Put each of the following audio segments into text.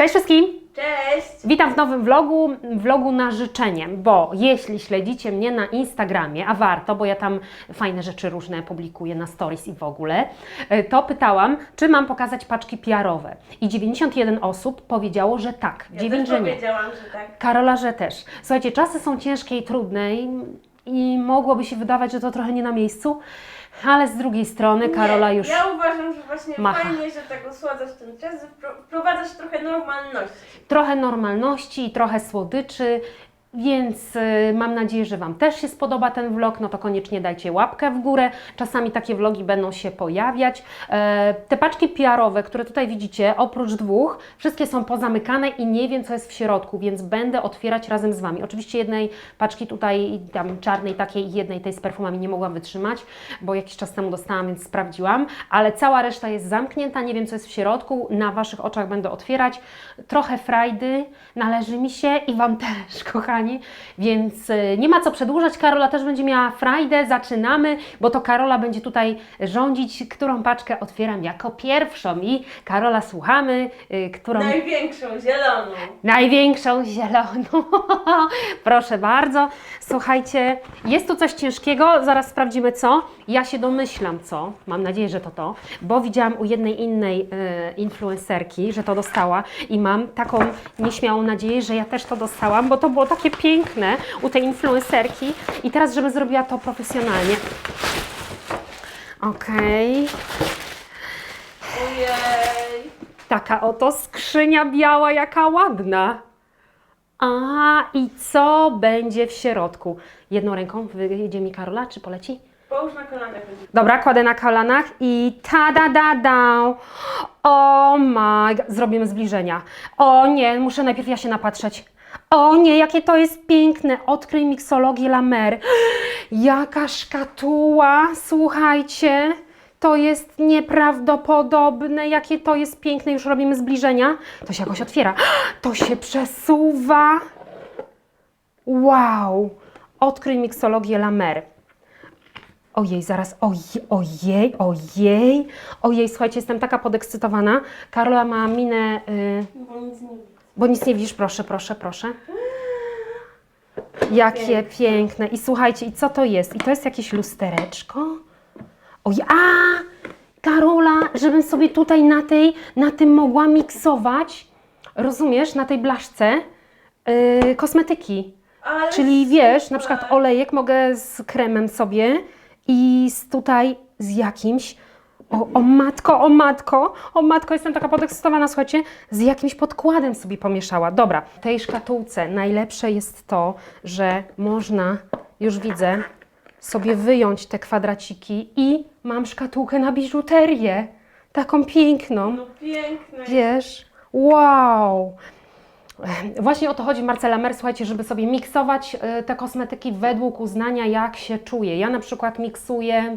Cześć wszystkim! Cześć! Witam w nowym vlogu, vlogu na życzenie, bo jeśli śledzicie mnie na Instagramie, a warto, bo ja tam fajne rzeczy różne publikuję na stories i w ogóle, e, to pytałam, czy mam pokazać paczki PR-owe. I 91 osób powiedziało, że tak, Ja 9, też że nie. powiedziałam, że tak. Karola, że też. Słuchajcie, czasy są ciężkie i trudne i, i mogłoby się wydawać, że to trochę nie na miejscu, ale z drugiej strony Karola nie, już... Ja uważam, że właśnie macha. fajnie, że tak osładzasz ten czas, wpro- wprowadzasz trochę normalności. trochę normalności i trochę słodyczy, więc y, mam nadzieję, że Wam też się spodoba ten vlog, no to koniecznie dajcie łapkę w górę. Czasami takie vlogi będą się pojawiać. E, te paczki PR-owe, które tutaj widzicie, oprócz dwóch, wszystkie są pozamykane i nie wiem, co jest w środku, więc będę otwierać razem z Wami. Oczywiście jednej paczki tutaj, tam czarnej takiej i jednej tej z perfumami nie mogłam wytrzymać, bo jakiś czas temu dostałam, więc sprawdziłam, ale cała reszta jest zamknięta, nie wiem, co jest w środku. Na Waszych oczach będę otwierać. Trochę frajdy należy mi się i Wam też, kochani, więc y, nie ma co przedłużać. Karola też będzie miała frajdę, zaczynamy, bo to Karola będzie tutaj rządzić, którą paczkę otwieram jako pierwszą i Karola słuchamy, y, którą... Największą, zieloną. Największą zieloną. Proszę bardzo. Słuchajcie, jest tu coś ciężkiego, zaraz sprawdzimy co. Ja się domyślam co, mam nadzieję, że to to, bo widziałam u jednej innej e, influencerki, że to dostała i mam taką nieśmiałą nadzieję, że ja też to dostałam, bo to było takie piękne u tej influencerki i teraz, żebym zrobiła to profesjonalnie. Okej. Ojej. Taka oto skrzynia biała, jaka ładna. A i co będzie w środku? Jedną ręką wyjedzie mi Karola, czy poleci? Połóż na kolanach. Dobra, kładę na kolanach i ta da da da. O my, god. zrobimy zbliżenia. O nie, muszę najpierw ja się napatrzeć. O nie, jakie to jest piękne. Odkryj miksologię La Mer. Jaka szkatuła, słuchajcie. To jest nieprawdopodobne, jakie to jest piękne. Już robimy zbliżenia. To się jakoś otwiera. To się przesuwa. Wow. Odkryj miksologię La Mer. Ojej, zaraz, ojej, ojej, ojej, ojej, słuchajcie, jestem taka podekscytowana. Karola ma minę, y, Bo nic nie. Bo nic nie widzisz, proszę, proszę, proszę. Jakie piękne. Piękne. I słuchajcie, i co to jest? I to jest jakieś lustereczko? Ojej, a! Karola, żebym sobie tutaj na tej, na tym mogła miksować, rozumiesz, na tej blaszce, y, kosmetyki. Ale Czyli wiesz, na przykład olejek mogę z kremem sobie i z tutaj z jakimś. O, o matko, o matko, o matko, jestem taka podekscytowana, słuchajcie, z jakimś podkładem sobie pomieszała. Dobra, w tej szkatułce najlepsze jest to, że można, już widzę, sobie wyjąć te kwadraciki i mam szkatułkę na biżuterię. Taką piękną. No piękne. Wiesz, wow! Właśnie o to chodzi Marcela Mer, słuchajcie, żeby sobie miksować e, te kosmetyki według uznania, jak się czuje. Ja na przykład miksuję,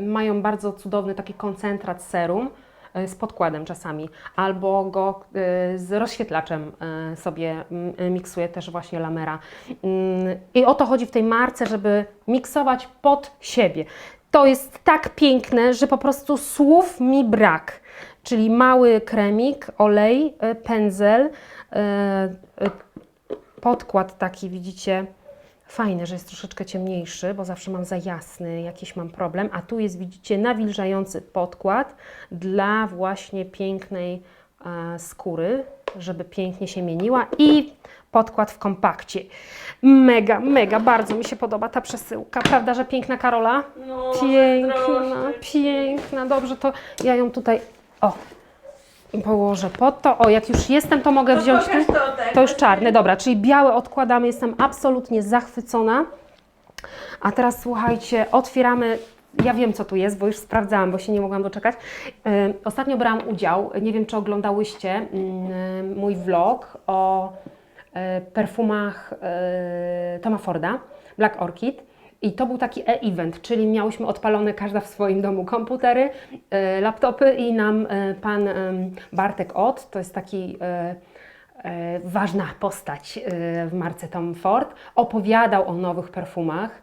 mają bardzo cudowny taki koncentrat serum e, z podkładem czasami, albo go e, z rozświetlaczem e, sobie mm, miksuję też właśnie Lamera. Mm, I o to chodzi w tej marce, żeby miksować pod siebie. To jest tak piękne, że po prostu słów mi brak. Czyli mały kremik, olej, pędzel, podkład taki, widzicie, fajny, że jest troszeczkę ciemniejszy, bo zawsze mam za jasny, jakiś mam problem, a tu jest, widzicie, nawilżający podkład dla właśnie pięknej e, skóry, żeby pięknie się mieniła i podkład w kompakcie. Mega, mega, bardzo mi się podoba ta przesyłka, prawda, że piękna Karola? No, Piękna, piękna, dobrze, to ja ją tutaj, o, położę pod to. O, jak już jestem, to mogę To wziąć to, tak. To już czarny, dobra, czyli białe odkładamy, jestem absolutnie zachwycona. A teraz słuchajcie, otwieramy. Ja wiem, co tu jest, bo już sprawdzałam, bo się nie mogłam doczekać. Yy, Ostatnio brałam udział, nie wiem, czy oglądałyście yy, mój vlog o yy, perfumach yy, Toma Forda, Black Orchid. I to był taki e-event, czyli miałyśmy odpalone każda w swoim domu komputery, yy, laptopy i nam yy, pan Bartek Ott, to jest taki e, ważna postać e, w marce Tom Ford, opowiadał o nowych perfumach,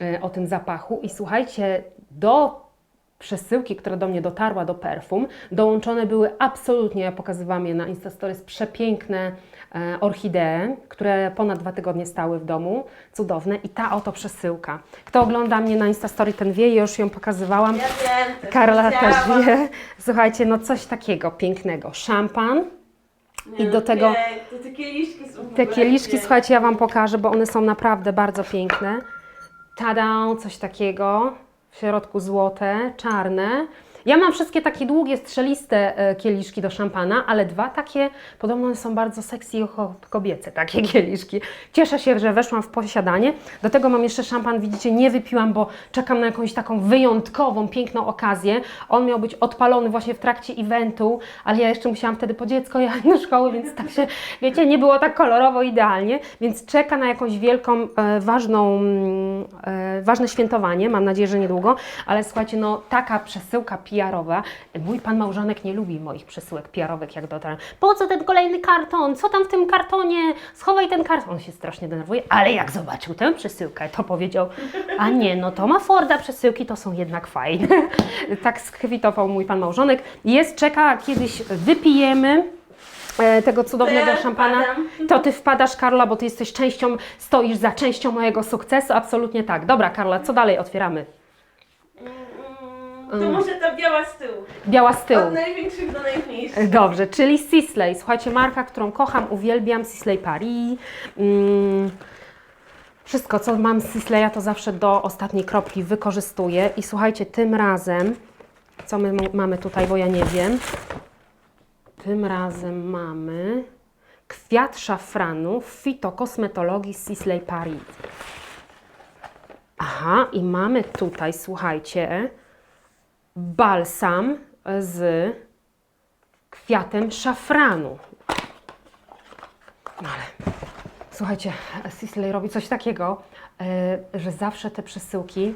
e, o tym zapachu. I słuchajcie, do przesyłki, która do mnie dotarła do perfum, dołączone były absolutnie, ja pokazywałam je na Instastories, przepiękne e, orchidee, które ponad dwa tygodnie stały w domu, cudowne i ta oto przesyłka. Kto ogląda mnie na Instastory, ten wie, ja już ją pokazywałam. Ja wiem. też Karola też wie. Słuchajcie, no coś takiego pięknego. Szampan, I do tego- Te kieliszki są te kieliszki, słuchajcie, ja Wam pokażę, bo one są naprawdę bardzo piękne. Tada, coś takiego. W środku złote, czarne. Ja mam wszystkie takie długie, strzeliste e, kieliszki do szampana, ale dwa takie, podobno są bardzo sexy i ko- kobiece, takie kieliszki. Cieszę się, że weszłam w posiadanie. Do tego mam jeszcze szampan, widzicie, nie wypiłam, bo czekam na jakąś taką wyjątkową, piękną okazję. On miał być odpalony właśnie w trakcie eventu, ale ja jeszcze musiałam wtedy po dziecko jechać do szkoły, więc tak się, wiecie, nie było tak kolorowo idealnie, więc czeka na jakąś wielką, e, ważną, mm, e, ważne świętowanie, mam nadzieję, że niedługo, ale słuchajcie, no taka przesyłka PR-owa, mój pan małżonek nie lubi moich przesyłek PR-owych, jak dotarł. Po co ten kolejny karton? Co tam w tym kartonie? Schowaj ten karton. On się strasznie denerwuje, ale jak zobaczył tę przesyłkę, to powiedział, a nie, no to ma Forda przesyłki, to są jednak fajne. tak skwitował mój pan małżonek. Jest, czeka, kiedyś wypijemy e, tego cudownego ja szampana. wpadam. To ty wpadasz, Karla, bo ty jesteś częścią, stoisz za częścią mojego sukcesu. Absolutnie tak. Dobra, Karla, co dalej otwieramy? Mm, To może ta biała z tyłu. Biała z tyłu. Od największych do najmniejszych. Dobrze, czyli Sisley. Słuchajcie, marka, którą kocham, uwielbiam, Sisley Paris. Mm, wszystko, co mam z Sisleya, to zawsze do ostatniej kropki wykorzystuję. I słuchajcie, tym razem, co my mamy tutaj, bo ja nie wiem. Tym razem mamy kwiat szafranu w fitokosmetologii Sisley Paris. Aha, i mamy tutaj, słuchajcie, balsam z kwiatem szafranu. No ale słuchajcie, Sisley robi coś takiego, e, że zawsze te przesyłki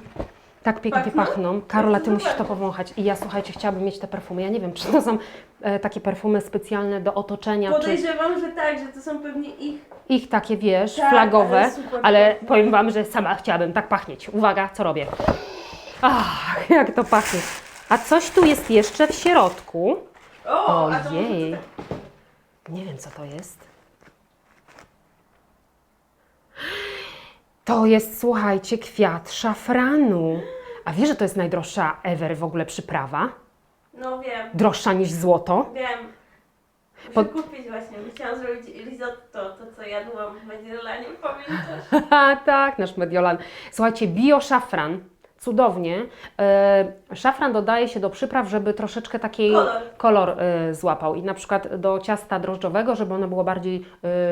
tak pięknie Pachną? pachną. Karola, ty musisz to powąchać. I ja, słuchajcie, chciałabym mieć te perfumy. Ja nie wiem, czy to są e, takie perfumy specjalne do otoczenia, czy Podejrzewam, że tak, że to są pewnie ich. ich takie, wiesz, Tak, flagowe, ale ale powiem Wam, że sama chciałabym tak pachnieć. Uwaga, co robię? Ach, jak to pachnie. A coś tu jest jeszcze w środku. O, Ojej. Nie wiem, co to jest. To jest, słuchajcie, kwiat szafranu. A wiesz, że to jest najdroższa ever w ogóle przyprawa? No wiem, Droższa niż złoto? wiem. Muszę Pod- kupić właśnie. Chciałam zrobić risotto, to co jadłam w Mediolanie, pamiętasz? Haha, tak, nasz Mediolan. Słuchajcie, bio szafran. Cudownie. E, szafran dodaje się do przypraw, żeby troszeczkę takiej Kolor. kolor e, złapał. I na przykład do ciasta drożdżowego, żeby ono było bardziej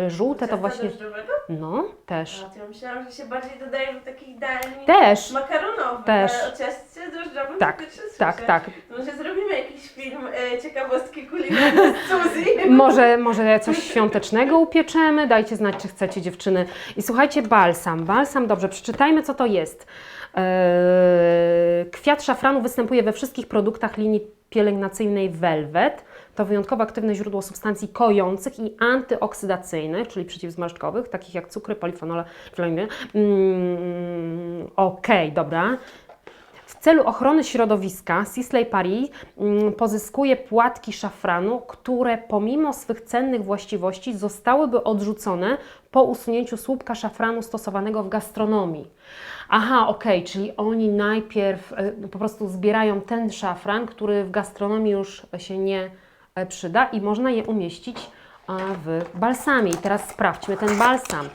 e, żółte, to Ciasta właśnie. drożdżowego? No, też. To ja myślałam, że się bardziej dodaje do takich dań Też. makaronowych, Też. ale o ciaście drożdżowym Tak, to pierwszy tak, słyszę. tak. Może zrobimy jakiś film e, ciekawostki kulinarne z Suzy. Może, może coś świątecznego upieczemy? Dajcie znać, czy chcecie dziewczyny. I słuchajcie, balsam. Balsam, dobrze, przeczytajmy, co to jest. Eee, kwiat szafranu występuje we wszystkich produktach linii pielęgnacyjnej Velvet. To wyjątkowo aktywne źródło substancji kojących i antyoksydacyjnych, czyli przeciwzmarszczkowych, takich jak cukry, polifenole, filamy. Mm, Okej, dobra. W celu ochrony środowiska Sisley Paris mm, pozyskuje płatki szafranu, które pomimo swych cennych właściwości zostałyby odrzucone po usunięciu słupka szafranu stosowanego w gastronomii. Aha, okej, czyli oni najpierw e, po prostu zbierają ten szafran, który w gastronomii już się nie e, przyda i można je umieścić w balsamie. I teraz sprawdźmy ten balsam.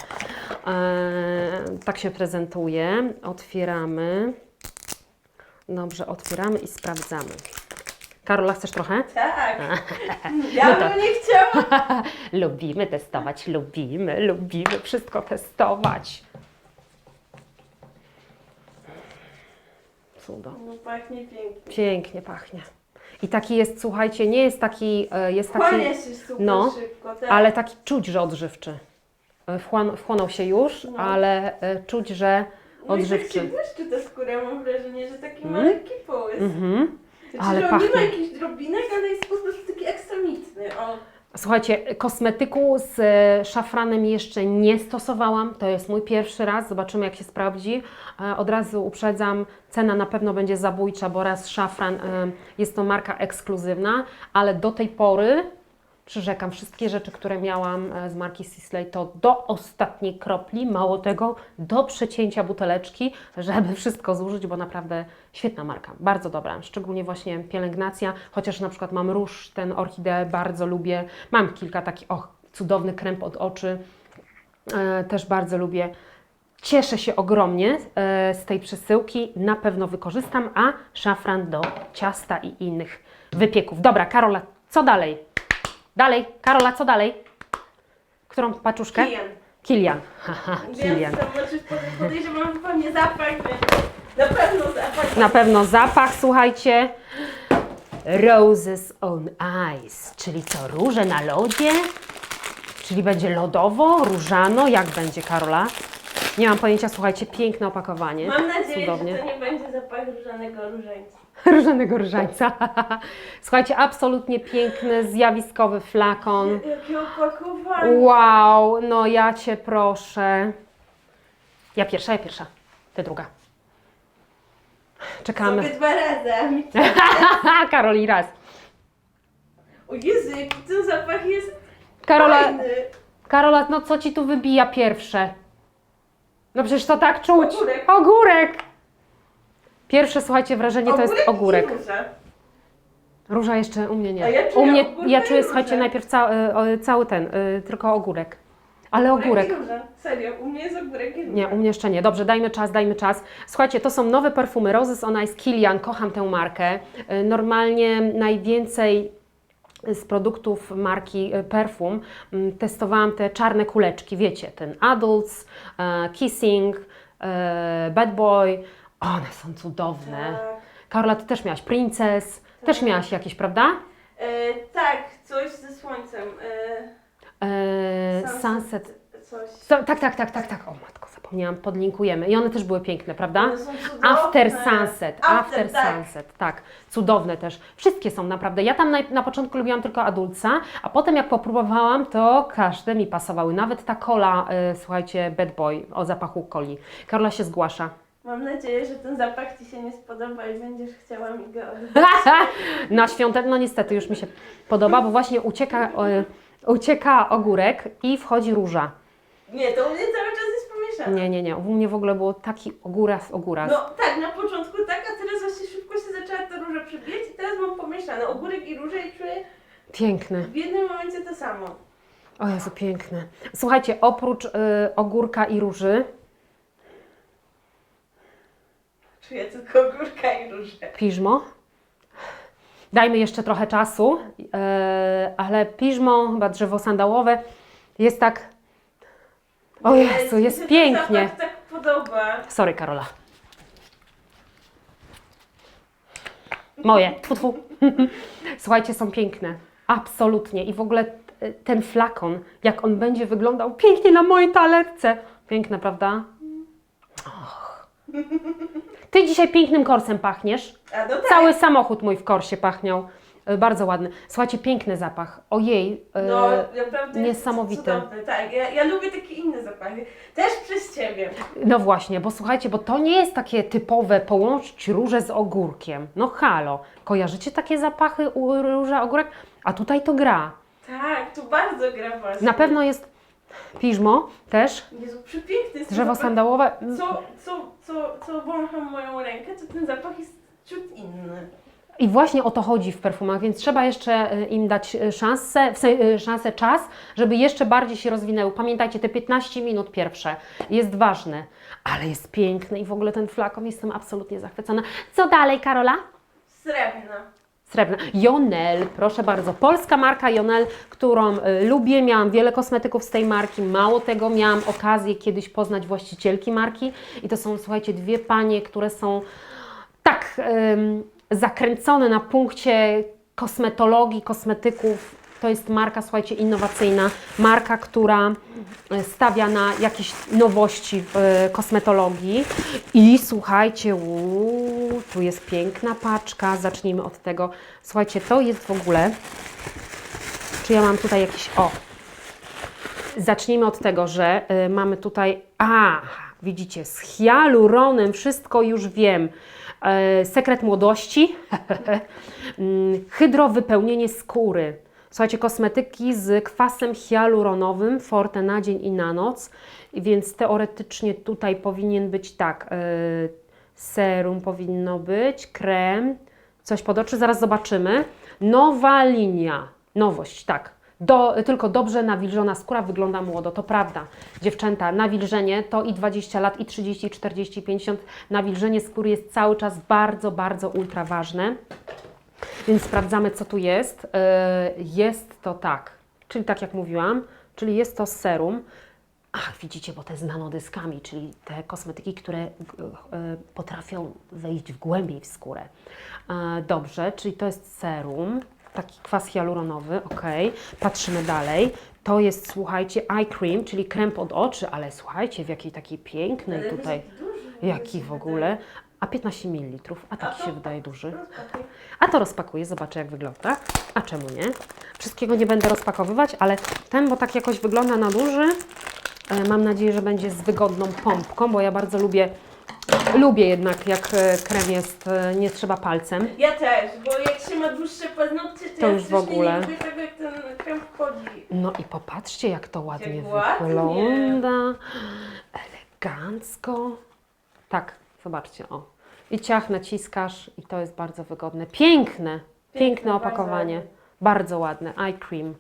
E, tak się prezentuje. Otwieramy. Dobrze, otwieramy i sprawdzamy. Karola, chcesz trochę? Tak. Ja bym nie chciała. lubimy testować, lubimy, lubimy wszystko testować. Cudo. No pachnie pięknie. Pięknie pachnie. I taki jest, słuchajcie, nie jest taki, e, jest taki, się super no, szybko, tak. ale taki czuć, że odżywczy. E, Wchłon, wchłonął się już, No. ale e, czuć, że No i tak się odżywczy. błyszczy ta skóra, mam wrażenie, że taki Mm. malutki połys. Mhm. Znaczy, ale że on nie ma pachnie. jakichś drobinek, ale jest po prostu taki ekstremitny. O, Słuchajcie, kosmetyku z e, szafranem jeszcze nie stosowałam. To jest mój pierwszy raz. Zobaczymy, jak się sprawdzi. E, Od razu uprzedzam, cena na pewno będzie zabójcza, bo raz szafran e, jest to marka ekskluzywna, ale do tej pory przyrzekam, wszystkie rzeczy, które miałam e, z marki Sisley, to do ostatniej kropli, mało tego, do przecięcia buteleczki, żeby wszystko zużyć, bo naprawdę świetna marka, bardzo dobra, szczególnie właśnie pielęgnacja, chociaż na przykład mam róż, ten orchideę bardzo lubię, mam kilka takich, och, cudowny krem od oczy, e, też bardzo lubię. Cieszę się ogromnie e, z tej przesyłki, na pewno wykorzystam, a szafran do ciasta i innych wypieków. Dobra, Karola, co dalej? Dalej, Karola, co dalej? Którą paczuszkę? Kilian. Kilian. Haha, Kilian. Więc znaczy pod- podejrzewam, pewnie zapach, na pewno zapach. Na pewno zapach, słuchajcie. Roses on ice, czyli co, róże na lodzie? Czyli będzie lodowo, różano? Jak będzie, Karola? Nie mam pojęcia, słuchajcie, piękne opakowanie. Mam nadzieję, Cudownie. że to nie będzie zapach różanego różańca. Różanego różańca. Słuchajcie, absolutnie piękny, zjawiskowy flakon. Jakie opakowanie. Wow, no ja Cię proszę. Ja pierwsza, ja pierwsza. Ty druga. Czekamy. Sobie dwa razy. a mi- Karoli raz. O Jezu, jaki ten zapach jest Karola, fajny. Karola, no co Ci tu wybija pierwsze? No przecież to tak czuć. Ogórek. Ogórek. Pierwsze, słuchajcie, wrażenie to jest i ogórek. róża. Jeszcze u mnie nie. A ja u czuję mnie, ogórka ja i czuję, różę. słuchajcie, najpierw ca, y, cały ten, y, tylko ogórek. Ale ogórek. i. Serio, u mnie jest ogórek i róża. Nie, u mnie jeszcze nie. Dobrze, dajmy czas, dajmy czas. Słuchajcie, to są nowe perfumy Roses on Ice Kilian. Kocham tę markę. Y, Normalnie najwięcej z produktów marki y, Perfum mm, testowałam te czarne kuleczki, wiecie, ten Adults, e, Kissing, e, Bad Boy. One są cudowne. Tak. Karola, ty też miałaś Princess, też Tak. miałaś jakieś, prawda? E, tak, coś ze słońcem. E, E, Sunset. Sunset. coś. So, tak, tak, tak, tak, tak. O zapomniałam, podlinkujemy. I one też były piękne, prawda? After Sunset, After, After, tak. Sunset, tak. Cudowne też. Wszystkie są naprawdę. Ja tam na, na początku lubiłam tylko Adulca, a potem jak popróbowałam, to każde mi pasowały. Nawet ta kola, y, słuchajcie, Bad Boy o zapachu coli. Karola się zgłasza. Mam nadzieję, że ten zapach Ci się nie spodoba i będziesz chciała mi go oddać. Na świątek, no niestety już mi się podoba, bo właśnie ucieka, y, ucieka ogórek i wchodzi róża. Nie, to u mnie cały Nie, nie, nie. U mnie w ogóle było taki ogóraz, ogóraz. No tak, na początku tak, a teraz właśnie szybko się zaczęła ta róża przybijać i teraz mam pomieszane ogórek i różę i czuję Piękny. w jednym momencie to samo. O Jezu, piękny. Słuchajcie, oprócz y, ogórka i róży, Czuję tylko ogórka i różę. piżmo. Dajmy jeszcze trochę czasu, yy, ale piżmo, chyba drzewo sandałowe, jest tak. O Jezu, jest pięknie. zapach tak podoba. Sorry, Karola. Moje. Tfu, tfu. Słuchajcie, są piękne. Absolutnie. I w ogóle ten flakon, jak on będzie wyglądał pięknie na mojej talerce. Piękne, prawda? Och. Ty dzisiaj pięknym korsem pachniesz. A no tak. Cały samochód mój w korsie pachniał. E, Bardzo ładny. Słuchajcie, piękny zapach. Ojej. e, No, naprawdę niesamowity. Cudowny. Tak, ja, ja lubię takie inne zapachy. Też przez Ciebie. No właśnie, bo słuchajcie, bo to nie jest takie typowe połączyć różę z ogórkiem. No halo, kojarzycie takie zapachy u róża, ogórek? A tutaj to gra. Tak, tu bardzo gra właśnie. Na pewno jest piżmo też, Jezu, przepiękny jest ten drzewo zapach. sandałowe. Co, co, co, co wącham moją rękę, to ten zapach jest ciut inny. I właśnie o to chodzi w perfumach, więc trzeba jeszcze y, im dać y, szansę, y, szansę, czas, żeby jeszcze bardziej się rozwinęły. Pamiętajcie, te 15 minut pierwsze jest ważne, ale jest piękny i w ogóle ten flakon, jestem absolutnie zachwycona. Co dalej, Karola? Srebrna. Srebrna. Jonel, proszę bardzo. Polska marka Jonel, którą lubię. Miałam wiele kosmetyków z tej marki. Mało tego, miałam okazję kiedyś poznać właścicielki marki. I to są, słuchajcie, dwie panie, które są tak ym, zakręcone na punkcie kosmetologii, kosmetyków. To jest marka, słuchajcie, innowacyjna. Marka, która y, stawia na jakieś nowości w y, kosmetologii. I słuchajcie, uuu, tu jest piękna paczka. Zacznijmy od tego. Słuchajcie, to jest w ogóle Czy ja mam tutaj jakiś, o, zacznijmy od tego, że y, mamy tutaj, a, widzicie, z hialuronem wszystko już wiem. E, sekret młodości, Mm, hydrowypełnienie skóry. Słuchajcie, kosmetyki z kwasem hialuronowym, forte na dzień i na noc, więc teoretycznie tutaj powinien być tak, e, serum powinno być, krem, coś pod oczy, zaraz zobaczymy. Nowa linia, nowość, tak. Do, tylko dobrze nawilżona skóra wygląda młodo, to prawda. Dziewczęta, nawilżenie to i 20 lat, i 30, i 40, i 50. Nawilżenie skóry jest cały czas bardzo, bardzo ultra ważne. Więc sprawdzamy, co tu jest. E, Jest to tak, czyli tak jak mówiłam, czyli jest to serum. Ach, widzicie, bo jest z nanodyskami, czyli te kosmetyki, które e, potrafią wejść w głębiej w skórę. E, Dobrze, czyli to jest serum, taki kwas hialuronowy, ok. Patrzymy dalej. To jest, słuchajcie, eye cream, czyli krem pod oczy, ale słuchajcie, w jakiej takiej pięknej tutaj, duży, jaki w ogóle. A 15 ml, a tak A to- się wydaje duży. wydaje. Rozpakuj. A to rozpakuję, zobaczę jak wygląda. A czemu nie? Wszystkiego nie będę rozpakowywać, ale ten, bo tak jakoś wygląda na duży. E, Mam nadzieję, że będzie z wygodną pompką, bo ja bardzo lubię, lubię jednak jak e, krem jest, e, nie trzeba palcem. Ja też, bo jak się ma dłuższe paznokcie, to, To ja już w strasznie ogóle. nie lubię tego, jak ten krem wchodzi. No i popatrzcie jak to ładnie Jak ładnie. wygląda. Elegancko. Tak, zobaczcie, o. I ciach naciskasz i to jest bardzo wygodne. Piękne, piękne Piękne, opakowanie. Bardzo ładne. Eye cream.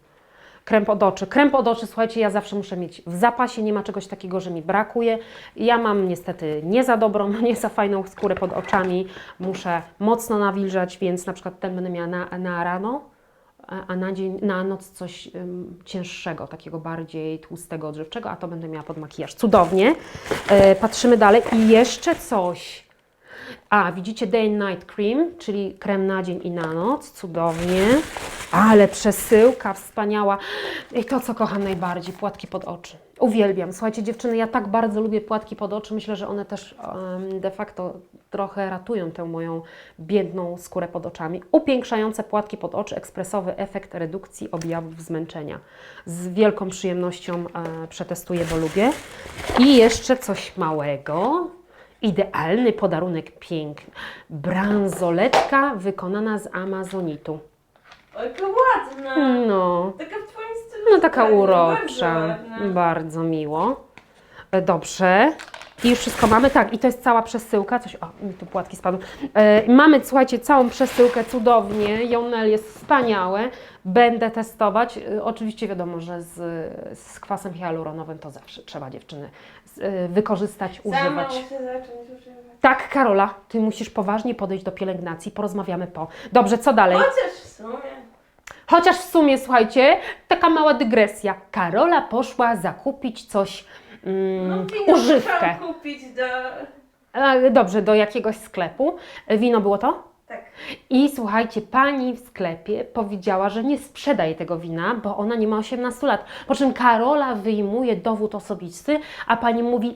Krem pod oczy. Krem pod oczy, słuchajcie, ja zawsze muszę mieć w zapasie, nie ma czegoś takiego, że mi brakuje. Ja mam niestety nie za dobrą, nie za fajną skórę pod oczami. Muszę mocno nawilżać, więc na przykład ten będę miała na, na rano, a na dzień, na noc coś ym, cięższego, takiego bardziej tłustego, odżywczego, a to będę miała pod makijaż. Cudownie. E, patrzymy dalej i jeszcze coś. A, widzicie Day and Night Cream, czyli krem na dzień i na noc. Cudownie. Ale przesyłka wspaniała. I to, co kocham najbardziej, płatki pod oczy. Uwielbiam. Słuchajcie, dziewczyny, ja tak bardzo lubię płatki pod oczy. Myślę, że one też em, de facto trochę ratują tę moją biedną skórę pod oczami. Upiększające płatki pod oczy, ekspresowy efekt redukcji objawów zmęczenia. Z wielką przyjemnością e, przetestuję, bo lubię. I jeszcze coś małego. Idealny podarunek piękny. Bransoletka wykonana z amazonitu. Oj, jaka ładna. No, Taka w Twoim stylu. no taka urocza. Bardzo. Bardzo miło. E, Dobrze. I już wszystko mamy. Tak, i to jest cała przesyłka. Coś, o, mi tu płatki spadły. E, mamy, słuchajcie, całą przesyłkę cudownie. Jonel jest wspaniałe. Będę testować. E, oczywiście wiadomo, że z, z kwasem hialuronowym to zawsze trzeba dziewczyny z, e, wykorzystać, Sama używać. muszę zacząć używać. Tak, Karola, ty musisz poważnie podejść do pielęgnacji, porozmawiamy po. Dobrze, co dalej? Chociaż w sumie. Chociaż w sumie, słuchajcie, taka mała dygresja. Karola poszła zakupić coś, mm, No używkę. kupić do... Dobrze, do jakiegoś sklepu. Wino było to? Tak. I słuchajcie, pani w sklepie powiedziała, że nie sprzedaje tego wina, bo ona nie ma 18 lat. Po czym Karola wyjmuje dowód osobisty, a pani mówi: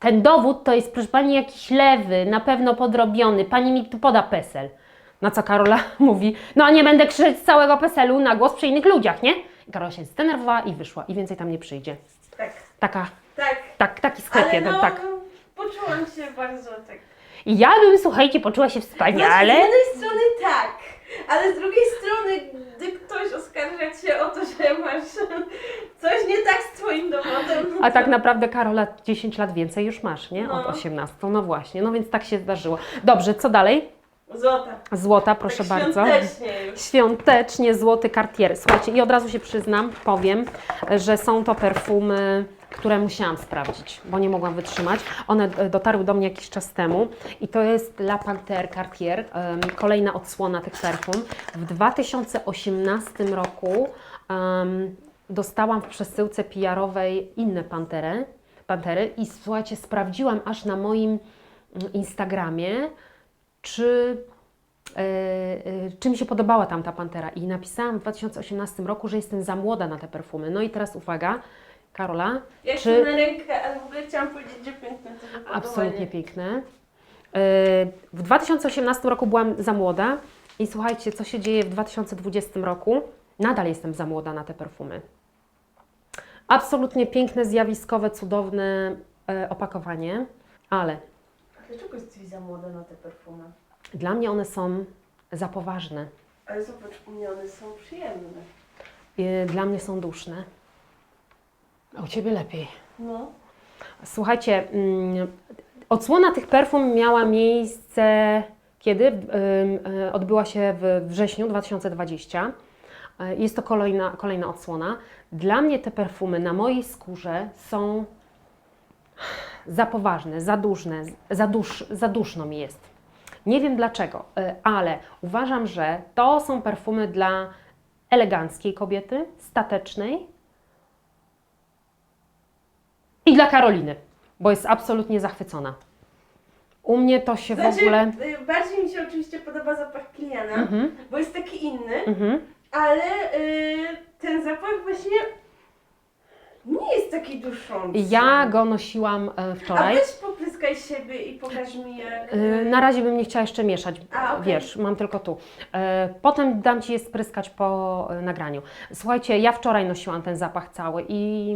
Ten dowód to jest, proszę pani, jakiś lewy, na pewno podrobiony. Pani mi tu poda PESEL. Na co Karola mówi: No, a nie będę krzyczeć całego PESEL-u na głos przy innych ludziach, nie? I Karola się zdenerwowała i wyszła, i więcej tam nie przyjdzie. Tak. Taka, Tak. tak, taki sklep Ale jeden, no, tak. poczułam się bardzo tak. I ja bym, słuchajcie, poczuła się wspaniale. Znaczy, z jednej strony tak, ale z drugiej strony, gdy ktoś oskarża Cię o to, że masz coś nie tak z Twoim dowodem, A tak naprawdę, Karola, 10 lat więcej już masz, nie? Od No. 18. No właśnie, no więc tak się zdarzyło. Dobrze, co dalej? Złota. Złota, proszę tak bardzo. Świątecznie już. Świątecznie złoty Cartier. Słuchajcie, i od razu się przyznam, powiem, że są to perfumy, które musiałam sprawdzić, bo nie mogłam wytrzymać. One e, dotarły do mnie jakiś czas temu i to jest La Panthère Cartier, kolejna odsłona tych perfum. W 2018 roku em, dostałam w przesyłce PR-owej inne pantery, pantery i słuchajcie, sprawdziłam aż na moim mm, Instagramie, czy e, e, czy mi się podobała tam ta pantera i napisałam w 2018 roku, że jestem za młoda na te perfumy. No i teraz uwaga, Karola, Jak Czy- na rękę, ale w ogóle chciałam powiedzieć, że piękne to absolutnie piękne. E, W 2018 roku byłam za młoda i słuchajcie, co się dzieje w 2020 roku. Nadal jestem za młoda na te perfumy. Absolutnie piękne, zjawiskowe, cudowne opakowanie, ale dlaczego jesteś za młoda na te perfumy? dla mnie one są za poważne. Ale zobacz, u mnie one są przyjemne. E, Dla mnie są duszne. A u Ciebie lepiej. No. Słuchajcie, mm, odsłona tych perfum miała miejsce kiedy? Ym, y, Odbyła się w wrześniu 2020. Y, Jest to kolejna, kolejna odsłona. Dla mnie te perfumy na mojej skórze są za poważne, za duszne, za, dusz, za duszno mi jest. Nie wiem dlaczego, y, ale uważam, że to są perfumy dla eleganckiej kobiety, statecznej, i dla Karoliny, bo jest absolutnie zachwycona. U mnie to się w Znaczy, ogóle. y, bardziej mi się oczywiście podoba zapach Kiliana, Mhm, bo jest taki inny, mhm. ale y, ten zapach właśnie nie jest taki duszący. Ja go nosiłam e, A wczoraj. weź popryskaj siebie i pokaż mi jak... E, Na razie bym nie chciała jeszcze mieszać. A, okej. Wiesz, mam tylko tu. E, Potem dam Ci je spryskać po e, nagraniu. Słuchajcie, ja wczoraj nosiłam ten zapach cały i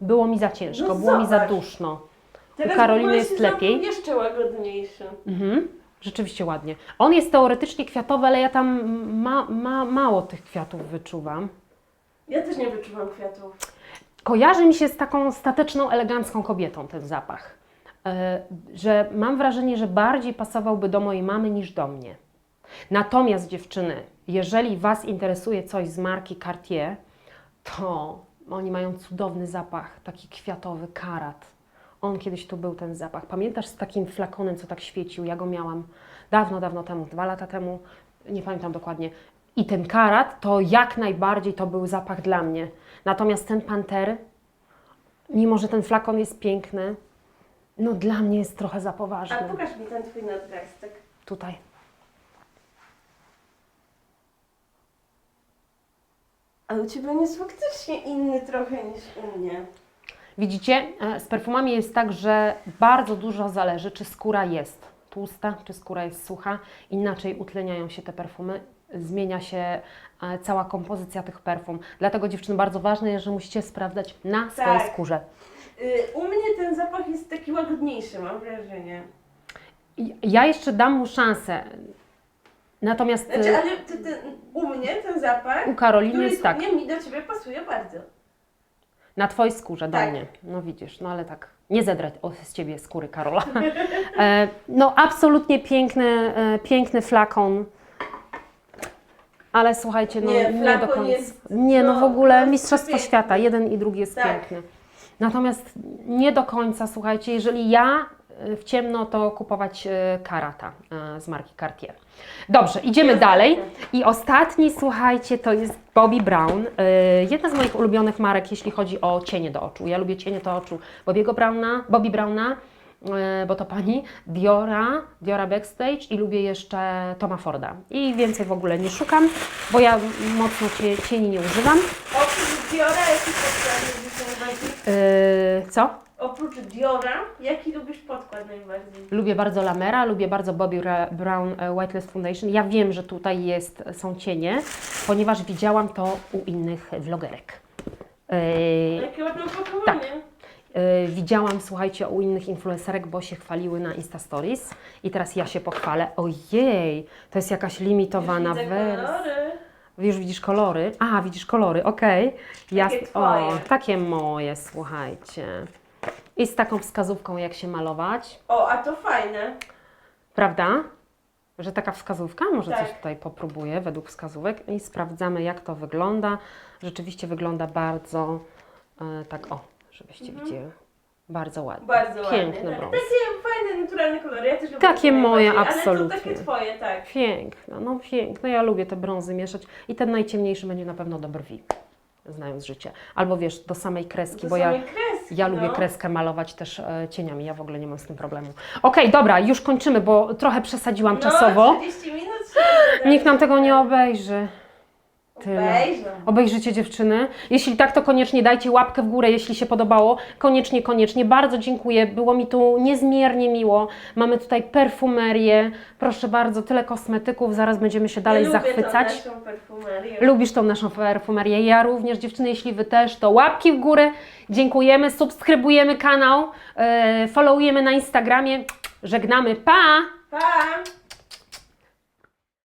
było mi za ciężko, No było mi za zobacz. duszno. Teraz u Karoliny w ogóle jest się zrobił lepiej. jeszcze łagodniejszy. Mhm. Rzeczywiście ładnie. On jest teoretycznie kwiatowy, ale ja tam ma, ma, mało tych kwiatów wyczuwam. Ja też nie wyczuwam kwiatów. Kojarzy mi się z taką stateczną, elegancką kobietą ten zapach. E, Że mam wrażenie, że bardziej pasowałby do mojej mamy niż do mnie. Natomiast dziewczyny, jeżeli Was interesuje coś z marki Cartier, to oni mają cudowny zapach, taki kwiatowy karat. On kiedyś tu był ten zapach. Pamiętasz z takim flakonem, co tak świecił? Ja go miałam dawno, dawno temu, dwa lata temu, nie pamiętam dokładnie. I ten karat to jak najbardziej to był zapach dla mnie. Natomiast ten panter, mimo że ten flakon jest piękny, no dla mnie jest trochę za A poważny. pokaż mi ten twój nadgarstek. Tutaj. Ale u Ciebie on jest faktycznie inny trochę niż u mnie. Widzicie, e, z perfumami jest tak, że bardzo dużo zależy, czy skóra jest tłusta, czy skóra jest sucha. Inaczej utleniają się te perfumy, zmienia się cała kompozycja tych perfum. Dlatego dziewczyny bardzo ważne jest, że musicie sprawdzać na swojej Tak. skórze. Y, u mnie ten zapach jest taki łagodniejszy, mam wrażenie. Ja jeszcze dam mu szansę. Natomiast Znaczy, e, ale ty, ty, u mnie ten zapach, u Karoliny jest tak. nie mi do Ciebie pasuje bardzo. Na Twojej skórze, do Tak. mnie. No widzisz, no ale tak, nie zedrać z Ciebie skóry, Karola. e, no absolutnie piękny, e, piękny flakon. Ale słuchajcie, no Nie, nie, do końca. jest- nie, no w no, ogóle no, Mistrzostwo piękny. Świata, jeden i drugi jest Tak. piękny. Natomiast nie do końca, słuchajcie, jeżeli ja e, w ciemno, to kupować e, karata e, z marki Cartier. Dobrze, idziemy dalej. I ostatni, słuchajcie, to jest Bobbi Brown. Jedna z moich ulubionych marek, jeśli chodzi o cienie do oczu. Ja lubię cienie do oczu Bobbiego Browna, Bobbi Browna, bo to pani, Diora, Diora Backstage i lubię jeszcze Toma Forda. I więcej w ogóle nie szukam, bo ja mocno cie, cieni nie używam. Oprócz Diora, jaki podkład lubisz najbardziej? Yy, co? Oprócz Diora, jaki lubisz podkład najbardziej? Lubię bardzo Lamera, lubię bardzo Bobbi Ra- Brown e, Whitelist Foundation. Ja wiem, że tutaj jest, są cienie, ponieważ widziałam to u innych vlogerek. Yy, Jakie ładne opakowanie. Yy, widziałam, słuchajcie, u innych influencerek, bo się chwaliły na Insta Stories i teraz ja się pochwalę. Ojej, to jest jakaś limitowana wersja. Już widzisz kolory? A, widzisz kolory, okej. Ja- Takie O, twoje. takie moje, słuchajcie. I z taką wskazówką, jak się malować, O, a to fajne. prawda? Że taka wskazówka, może Tak. coś tutaj popróbuję według wskazówek i sprawdzamy, jak to wygląda. Rzeczywiście wygląda bardzo e, tak, o, żebyście widzieli. Bardzo ładnie. Bardzo ładne. Piękny tak. brąz. Takie fajne, naturalne kolory. Ja też lubię Takie moje, absolutnie. Ale to takie twoje, tak. Piękne, no piękne. Ja lubię te brązy mieszać i ten najciemniejszy będzie na pewno do brwi, znając życie. Albo wiesz, do samej kreski, Do bo ja, samej kreski, ja lubię no. kreskę malować też e, cieniami, ja w ogóle nie mam z tym problemu. Okej, dobra, już kończymy, bo trochę przesadziłam no, czasowo. 30 minut Nikt nam tego nie obejrzy. Tyle. Obejrzą. Obejrzycie dziewczyny. Jeśli tak, to koniecznie dajcie łapkę w górę, jeśli się podobało. Koniecznie, koniecznie. Bardzo dziękuję. Było mi tu niezmiernie miło. Mamy tutaj perfumerię. Proszę bardzo, tyle kosmetyków. Zaraz będziemy się dalej ja zachwycać. Lubię tą naszą perfumerię. Lubisz tą naszą perfumerię. Ja również, dziewczyny, jeśli Wy też, to łapki w górę. Dziękujemy, subskrybujemy kanał, yy, followujemy na Instagramie. Żegnamy. Pa! Pa!